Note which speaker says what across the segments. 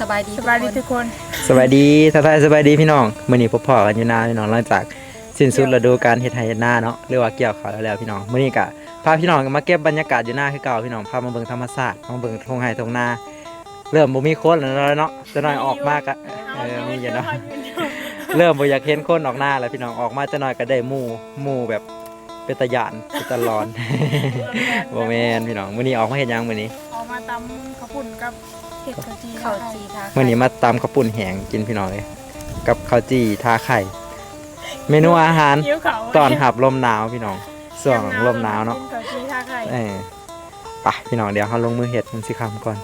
Speaker 1: สบายดี
Speaker 2: สบายดีทุกคน
Speaker 3: สวัสดีทักทายสบายดีพี่น้องมื้อนี้พบพ่อกันอยู่นาพี่น้องหลังจากสิ้นสุดฤดูการเฮ็ดไร่เฮ็ดนาเนาะหรือว่าเกี่ยวข้าวแล้วแล้วพี่น้องมื้อนี้ก็พาพี่น้องมาเก็บบรรยากาศอยู่หน้าคือเก่าพี่น้องพามาเบิ่งธรรมชาติมาเบิ่งทุ่งไร่ทุ่งนา เริ่มบ่มีคนแล้วเนาะจะน้อยออกมากะเออมีอยู่เนาะเริ่มบ่อยากเห็นคนออกหน้าแล้วพี่น้องออกมาจะน้อยก็ได้หมู่หมู่แบบเป็นตะยานเป็นตะลอนบ่แม่นพี่น้องมื้อนี้ออกมาเฮ็ดหยังมื้อนี้
Speaker 2: ออกมาตำข้าวปุ้นกับ เห็ดกะทิ
Speaker 1: ข้าวจีค่ะ
Speaker 3: มื่อนี้มาตำข้าวปุ้นแห้งกินพี่น้องเลย กับข้าวจี่ทาไข่ เมนูอาหาร
Speaker 2: เยี่ยวเขา
Speaker 3: ตอนหับลมหนาวพี่น้องส่วงลมหนาวเนาะ
Speaker 2: กินกะทิท่าไข่
Speaker 3: เออไปพี่น้องเดี๋ยวเขาลงมือเห็ดมันสิคำก่อน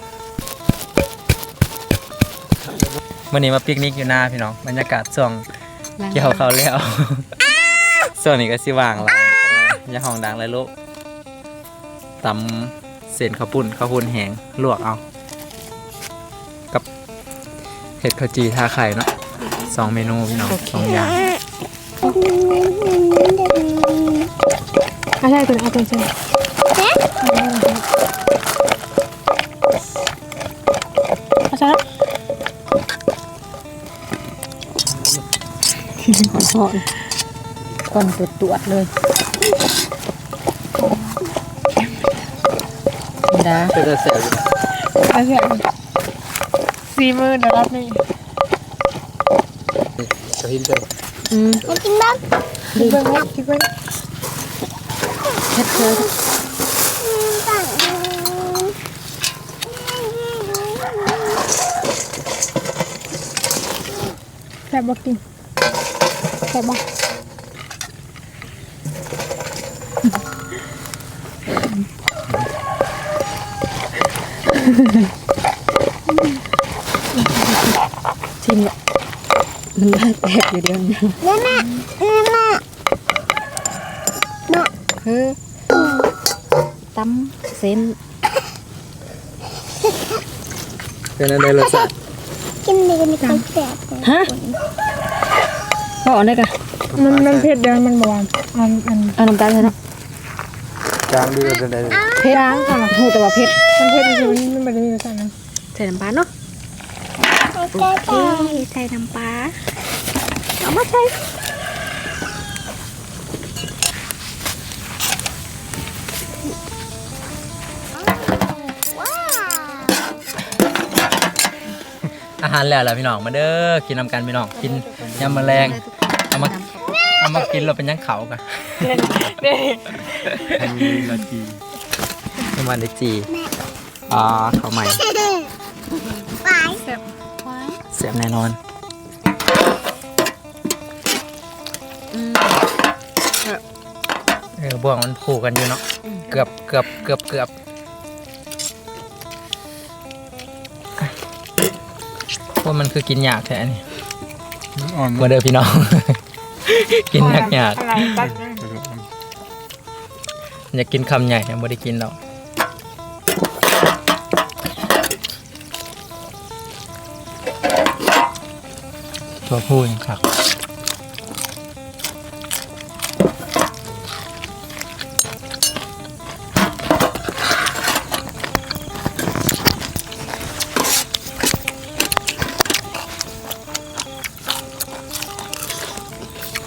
Speaker 3: มื่อนี้มาปิกนิกอยู่หน้าพี่น้องบรรยากาศส่วงเกี่ยวเขาวแล้วส่วนนี้ก็สิว่างแล้วอย่าห้องดังเลยลูกตำเส้นข้าวปุ้นข้าวปุ้นแห้งลวกเอากับ เห็ดข้าวจีทาไข่เนาะสองเมนูพี่น้องสองอย่าง
Speaker 2: อะไรตัวเอาตัวเส้นอาจารย์
Speaker 1: ก่อนตรวจตรวจเลยดา
Speaker 3: ก็จะเสียอยู่
Speaker 2: อาจารย์ สี่หมื่นนะครับนี่
Speaker 3: กระหินเลย
Speaker 1: อืม
Speaker 2: กินเบิ้งไหมกินเบิ้ง
Speaker 1: เฮ็ดเธอ
Speaker 2: แซ่บบอกกินแซ่บบอก
Speaker 1: ชิมละ มันได้แตกอยู่เดียวนะแม่แม่แม่แม่คือตำเส้น
Speaker 3: เป็นอะไรรสชาติ
Speaker 4: กินเลยมีความแสบ
Speaker 1: ฮะก็เอาได้กะ
Speaker 2: มันมันเผ็ดเดียวมันหวานอันอัน
Speaker 1: เอาน้ำตาลเลยเนาะ
Speaker 3: จางดีเป็นอะไร
Speaker 1: เผ็ดล้างค่ะหูแต่ว่าเผ็ด
Speaker 2: มันเผ็ดจริงๆมันไม่ได้มีรสชาตินั้น
Speaker 1: ใส่น้ำปลาเนาะ
Speaker 4: โอเค
Speaker 1: ใส่น้ำปลาเอามาใส่
Speaker 4: ว้าว
Speaker 3: อาหารแล้วล่ะพี่น้องมาเด้อกินนำกันพี่น้องกินยำแมลงเอามาเอามากินเราเป็นยังเขากันนาจีประมาณนาจีอ่าเขาวใหม่
Speaker 4: ไป
Speaker 3: เสีย บแน่นอน
Speaker 1: อืม
Speaker 3: เออบ่วงมันผูกกันอยู่เนาะเกือบเกือบเกือบเกือบว่ามันคือกินยากแท้นี่มาเด้อพี่น้อง กินยากยาก
Speaker 2: อะไรตัดเลย
Speaker 3: อยากกินคำใหญ่ยังไม่ได้กินหรอก ตัวพูดครับ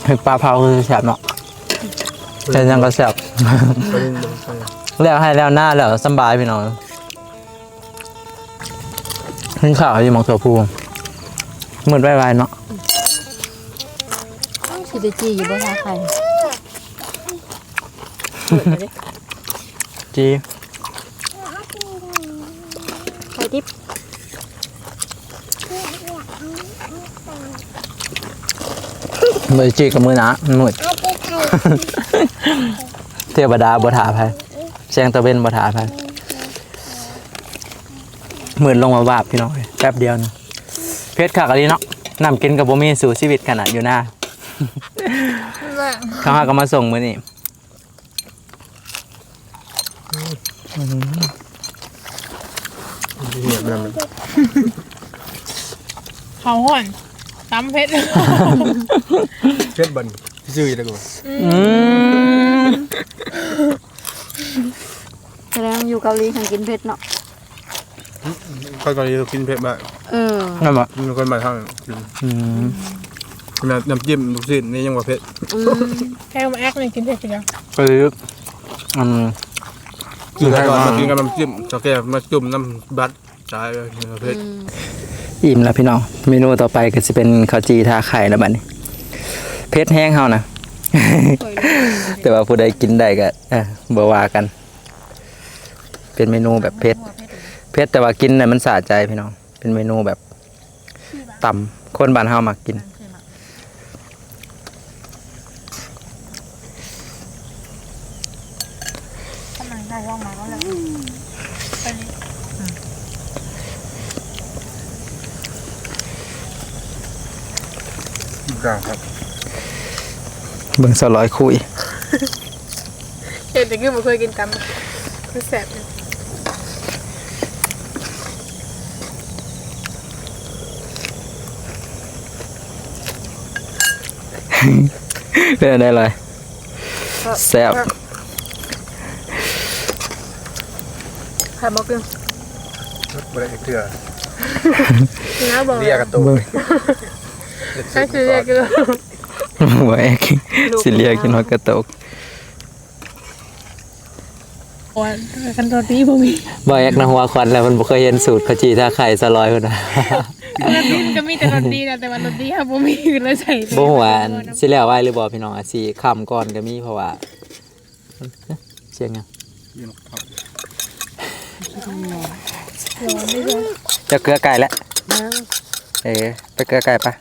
Speaker 3: เห็ดปลาเผาคือแสบเนาะแต่ยังก็แสบแล้วให้แล้วหน้าแล้วสำบายพี่น้องขึ้นข่าวอยู่หมองเสือภูมืดไวๆเนาะ
Speaker 1: สิได้จีอยู่บ่ทาไข่
Speaker 3: จี
Speaker 1: ไข่ดิบ
Speaker 3: มือจีกับมือหนะมืด
Speaker 4: เอาไปไข่
Speaker 3: เทวดาบถาภัยแสงตะเวนบถาภัยมืดลงมาบาบพี่น้องแป๊บเดียวนะเพชรขากอะไรเนาะนำกินกับบ่มีสู่ชีวิตขนาดอยู่หน้า เขาหาก็มาส่งมือนี่
Speaker 2: เขาห่อนตำเผ็ด
Speaker 5: เพชรบันชื่ออะไรกู
Speaker 3: อืม
Speaker 1: แสดงอยู่เกาหลีทางกินเผ็ดเนาะ
Speaker 5: ข้าวตอนนี้เรากินเพชรมาก
Speaker 1: เออ
Speaker 3: นั่นบ่
Speaker 5: มีคนมาทางกิน
Speaker 3: อืม
Speaker 5: น้ำน้ำจิ้มลูกชิ้นนี่ยังว่าเผ็ด
Speaker 2: แค่มาแอคเลยกินเผ็ดไปแล้ว
Speaker 3: ก็คืออืม
Speaker 5: กินก่อนมากินกับน้ำจิ้มเจ้าแก่มาจุ่มน้ำบัตรใช่เลยเผ็ด
Speaker 3: อิ่มแล้วพี่น้องเมนูต่อไปก็จะเป็นข้าวจีทาไข่แล้วบัดนี้เพชรแห้งเฮานะแต่ว่าผู้ใดกินได้ก็เออบ่ว่ากัน เป็นเมนูแบบเผ็ดเผ็ดแต่ว่ากินน่ะมันสะใจพี่น้อง เป็นเมนูแบบต่ำคนบ้านเฮามักกิน
Speaker 2: ได้ว่างมาก็แล้วไปเลย
Speaker 5: กลางครับ
Speaker 3: เบิ่งสลอยคุย
Speaker 2: เห็นแต่คือบ่เคยกินตำคือแซ่บเลย
Speaker 3: เป็นอะไรแซ่บ
Speaker 2: ไข่บอกกิน
Speaker 5: บริเวณเถื่อ
Speaker 2: น้าบอก
Speaker 5: เรียกกระตุ้น
Speaker 2: ใช่คือเรียกคือ
Speaker 3: บ่แอกสิเรียกกินฮอกกระตก
Speaker 2: วันกันตัวนี้บ่มี
Speaker 3: บ่แอกนะหัวควันแล้วมันบ่เคยเห็นสูตรข้าวจีทาไข่สลอยพุ่นน่ะ
Speaker 2: ตัวนี้ก็มีแต่ตัวดีนะแต่ว่าตัวดีค่ะบ่มีคือเลยใส่
Speaker 3: บ่ฮู้ว่าอันสิแล้วไว้หรือบ่พี่น้องอาสิค้ำก่อนก็มีเพราะว่าเสียงหยัง จะเกลือไก่แล้วเออไปเกลือไก่ปะ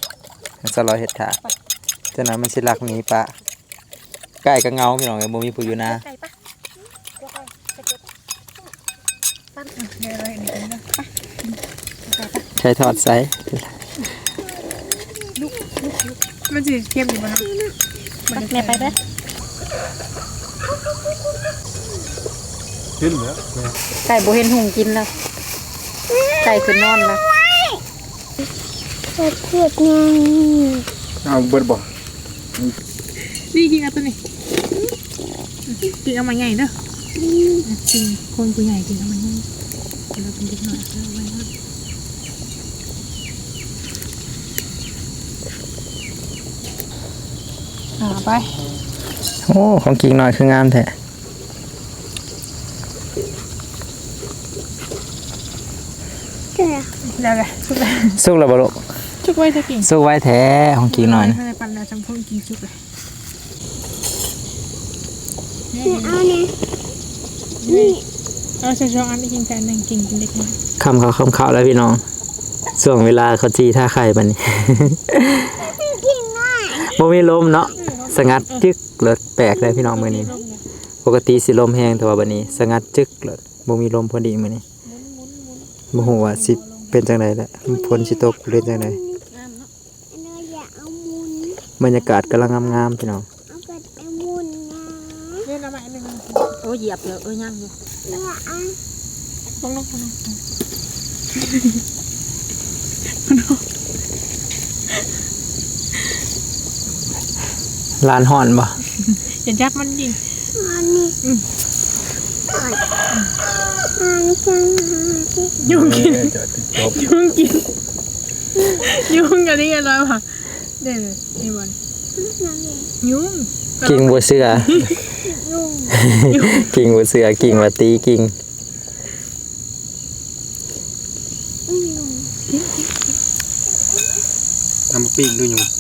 Speaker 3: สลอยเห็ดขาจะนั้นมันสิลักหนี้ปะไก่ก็เงาพี่น้องเอ้ยบ่มีผู้อยู่นะ
Speaker 2: เดี๋ยวอะไรนี่กันนะ
Speaker 3: ใช้ทอดไซส์
Speaker 2: มันสิเข้มอยู่บ่เนาะมันแม่ไปเด้อ
Speaker 5: ขึ้นแล้ว
Speaker 1: ไก่บ่เห็นหุงกินแล้วไก่คือนอนแล้ว
Speaker 4: เผ็ดเผ็ดไง
Speaker 5: เอาเบิดบ่
Speaker 2: นี่กินเอาตัวนี้กินเอามาใหญ่เด้อจริงคนกูใหญ่กินเอามาใหญ่เราเป็นเด็กน้อยเอาไว้นะอ่าไป
Speaker 3: โอ้ ของกิ่งหน่อยคืองามแท้
Speaker 4: เกลือ
Speaker 2: แล้วแหละชุบเลย
Speaker 3: สุกแล้วบ่ลูก
Speaker 2: ชุบไว้จะกิ่ง
Speaker 3: สุกไว้แท้ของกิ่งหน่อยนะ
Speaker 2: ให้ปันแล้วจำพงกิ่งชุบเลย
Speaker 4: เอาเนี่ย
Speaker 2: เอาใส่ช่องอันนี้กิ่งแต่หนึ่งกิ่งเป็นเด็กน้อย
Speaker 3: คำเขาคำเขาแล้วพี่น้องช่วงเวลาเขาจีท่าไข่บัดนี้
Speaker 4: กินได้
Speaker 3: บ่มีลมเนาะสงัดจึกเลยแปลกเลยพี่น้องมื้อนี้ ปกติสิลมแห้งแต่ว่าบัดนี้ สงัดจึกเลยบ่มีลมพอดีมื้อนี้บ่ฮู้ว่าสิ เป็นจังไดแหละฝนสิตกหรือเป็นจังได
Speaker 4: เราอย่าเอามุน
Speaker 3: บรรยากาศกำลังงามๆพี่น้อง
Speaker 4: เอาเกิดเอามุนนะ
Speaker 2: เล่นเอาใหม่หนึ่ง
Speaker 1: โอ้เหยียบเลยเอ้ยยังอยู่
Speaker 4: อย่าเอา
Speaker 2: ลงลงลง
Speaker 3: ร้านห่อนบ่
Speaker 2: อย่าจับมันยิง
Speaker 4: อันนี้อัน อันจังที่
Speaker 2: ยุ่งกิน
Speaker 5: จะจบ
Speaker 2: ยุ่งกิน ยุ่งกันนี่กันเลยว่ะเดี๋ยวนี่บอล
Speaker 4: นั่นเอง
Speaker 2: ยุ่ง
Speaker 3: กิ่งบ่เสือ
Speaker 4: ลุง
Speaker 3: กิ่งบ่เสือกิ่งว่าตีกิ่ง
Speaker 4: ลุง
Speaker 5: ทำปิ้งด้วยอยู่
Speaker 2: ตี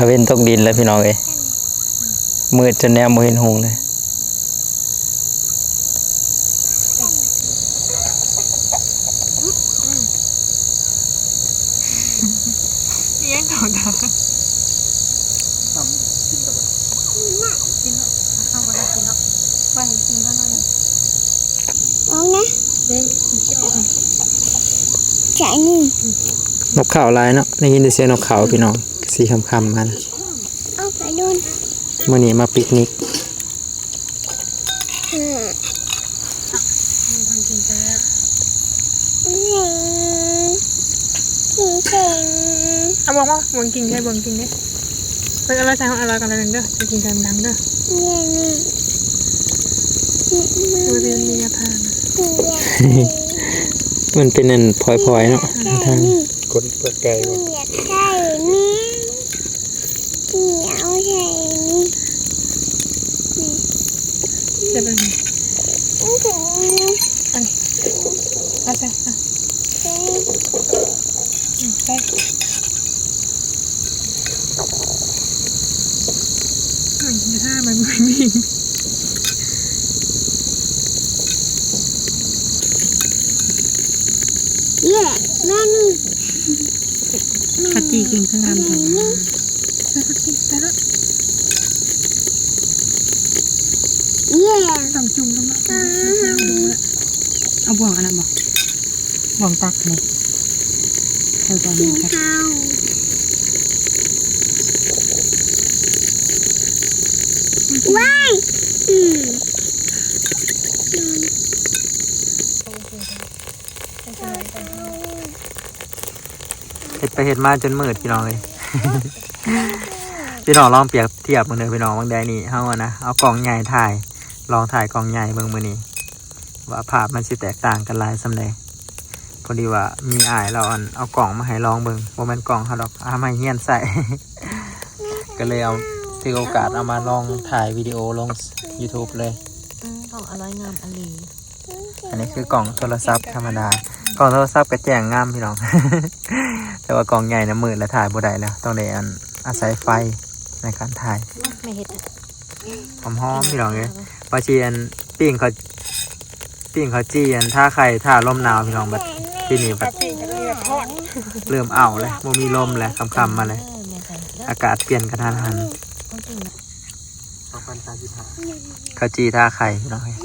Speaker 3: ตะเวนตกดินแล้วพี่น้องเอ้ยมืดจนแนวบ่เห็นหงเลย
Speaker 2: เลี้ยงต่อต่อกินแล้วเข้ามาได้กินแล้วไปกินแล้วนั่น
Speaker 4: มองนะ
Speaker 2: เด้งเชี่ยว
Speaker 4: ใจนี่
Speaker 3: นกเขาหลายเนาะได้ยินแต่เสียงนกเขาพี่น้อง สีคำคำมัน
Speaker 4: เอาไปนู่น
Speaker 3: มื่อนี้มาปิกนิก
Speaker 2: เอาบอกว่าบงกินใช่บงกินเนี่ยเป็นอะไรใช่ของอะไรกันเลยเด้อไปกินกันดังเด้อดูเรียนมีอาพานะ
Speaker 3: มันเป็นอันพลอยๆเนาะทาง
Speaker 5: คนปลาไก่
Speaker 4: ไก่นี่ อื
Speaker 2: มถ้ามันไม่มี
Speaker 4: นี่แหละแม่นี่
Speaker 2: ผัดจีกินข้างน้ำใส่ใส่ผัดจีใส่แล้ว
Speaker 4: นี่
Speaker 2: ต้องจุ่มตรงนั้นเอาบ่วงอันนั้นบ่บ่วงตักเลยใส่บ่วง
Speaker 4: กิ
Speaker 2: นี้
Speaker 4: น
Speaker 2: กัน
Speaker 4: ข้าว ว้ายอืม
Speaker 3: เฮ็ดไปเฮ็ดมาจนมืดพี่น้องเลย พี่น้องลองเปรียบเทียบมือเด้อพี่น้องบางใดนี่เฮาอะนะเอากล่องใหญ่ถ่าย ลองถ่ายกล่องใหญ่เบิ่งมื้อนี้ว่าภาพมันสิแตกต่างกันหลายสำใดพอดีว่ามีอายเราอันเอากล่องมาให้ลองเบิ่งบ่แม่นกล่องเฮาดอกเอามาเฮียนใส่ ก็เลยเอา ถือโอกาสเอามาลองถ่ายวิดีโอลง YouTube เลย
Speaker 1: ของอร่อยงามอลี
Speaker 3: อันนี้คือกล่องโทรศัพท์ธรรมดา กล่องโทรศัพท์ก็แจ้งงามพี่น้อง แต่ว่ากล่องใหญ่นะมืดและถ่ายบ่ได้แล้ว ต้องได้อันอาศัยไฟในการถ่าย
Speaker 1: ไม่เห็ด
Speaker 3: หอมๆพี่น้องเลยว่าจีอันปิ้งเขาปิ้งเขาจีอันท่าไข่ท่าลมหนาวพี่น้องแบบที่นี่แบบ
Speaker 2: จีจะมีแบบทอด
Speaker 3: เริ่มเอาเลยบ่มีลมเลยคำๆมาเลยอากาศเปลี่ยนกระทันหัน เขาจีท่าไข่พี่น้องเอ้ย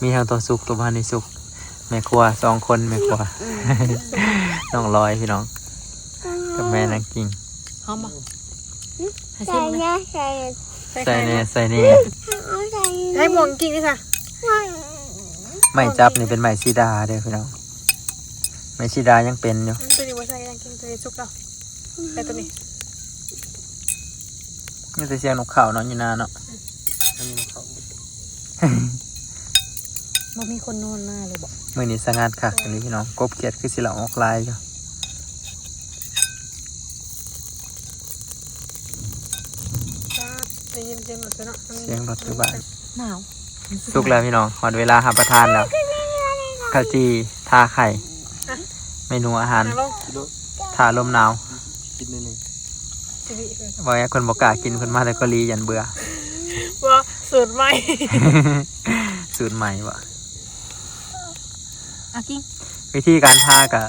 Speaker 3: มีทั้งตัวสุกตัวพันในสุกแม่ครัวสองคนแม่ครัวน้องลอยพี่น้อง กับแม่นางกิ่ง
Speaker 1: หอมบ่ให้
Speaker 4: ใส่
Speaker 1: ชิมไหม
Speaker 4: นะใส่
Speaker 3: ใส่เน่ใส่เน่
Speaker 4: เอาใส่
Speaker 2: ให้บ่วงกินดิค่ะ
Speaker 3: ไม่จับนี่เป็นไม้ซีดาเด้อพี่น้องไม้ซีดายังเป็นอยู่
Speaker 2: ตัวนี้ว่าใส่ยังกินตัวนี้สุกแล้วแต่ตัวนี้
Speaker 3: นี่แต่เสียงนกเขาเนาะอยู่นาเนาะ
Speaker 1: บ่มีคนนอนมาเลยบ่
Speaker 3: มือนี้สงานคักอันนี้พี่น้องกบเกียดคือสิเหล่าออกลายอยู่
Speaker 2: จ้าได้ยินเสียงหมดแล้วเนาะ
Speaker 3: เสียงรถทุกบ้าน
Speaker 1: หนาว
Speaker 3: สุกแล้วพี่น้องหอดเวลาหับประทานแล้วข้าวจีทาไข่เมนูอาหาร
Speaker 2: อะลง
Speaker 3: ทาลมหนาว
Speaker 5: กินนิดนึง
Speaker 2: สิริเลย
Speaker 3: บอกให้คนบอกกล้ากินคนมาแต่ก็รียันเบื่อ
Speaker 2: ว่าสูตรใหม่
Speaker 3: สูตรใหม่วะ
Speaker 1: เอากิน
Speaker 3: วิธีการทากะ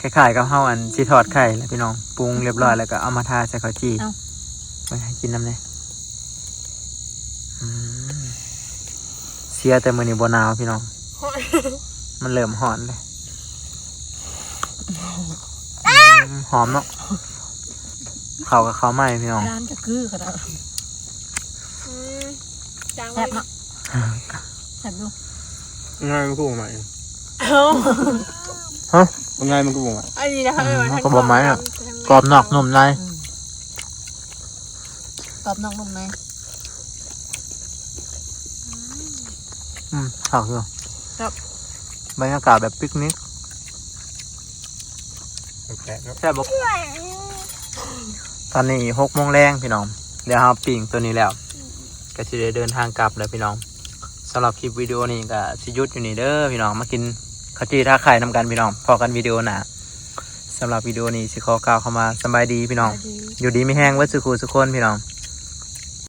Speaker 3: คล้ายๆกับเฮาอันชีทอดไข่แหล้วพี่น้องปรุงเรียบร้อยแล้วก็เอามาทาใส่ข้าวจีไปให้กินน้ำเลยอืมเสียแต่มือนี้บหนาวพี่น้องมันเริ่มหอนเลยอืมหอมเนาะ เขากับเขาวไหม่พี่น้อง
Speaker 1: ร้านจะคือก็ได้
Speaker 2: อืมจาง
Speaker 1: แซ่บ
Speaker 2: มา
Speaker 1: เนาะแซ่บดู
Speaker 5: ง่ายมันก็บ่ใหม่
Speaker 2: เอา
Speaker 5: ง่ายมันก็บ่ใหม่
Speaker 2: อันนี้นะคะเออ
Speaker 3: มันก็บ่ไหม้อะกรอบนอกนุ่มใน
Speaker 1: กรอบนอกนุ่มใน
Speaker 3: อืมผักอยู่บรรยากาศแบบปิกนิก
Speaker 5: แปลกครับ
Speaker 3: แซ่บบอก ตอนนี้หกโมงแรงพี่น้อง เดี๋ยวเราปิ่งตัวนี้แล้ว ก็สิได้เดินทางกลับแล้วพี่น้องสำหรับคลิปวิดีโอนี้ก็สิหยุดอยู่นี่เด้อพี่น้องมากินข้าวจีท่าไข่นำกันพี่น้องพอกันวิดีโอหนาสำหรับวิดีโอนี้สิขอกล่าวเข้ามาสำบายดีพี่น้อง อยู่ดีไม่แห้งไว้สุขุสุขคนพี่น้อง
Speaker 1: ส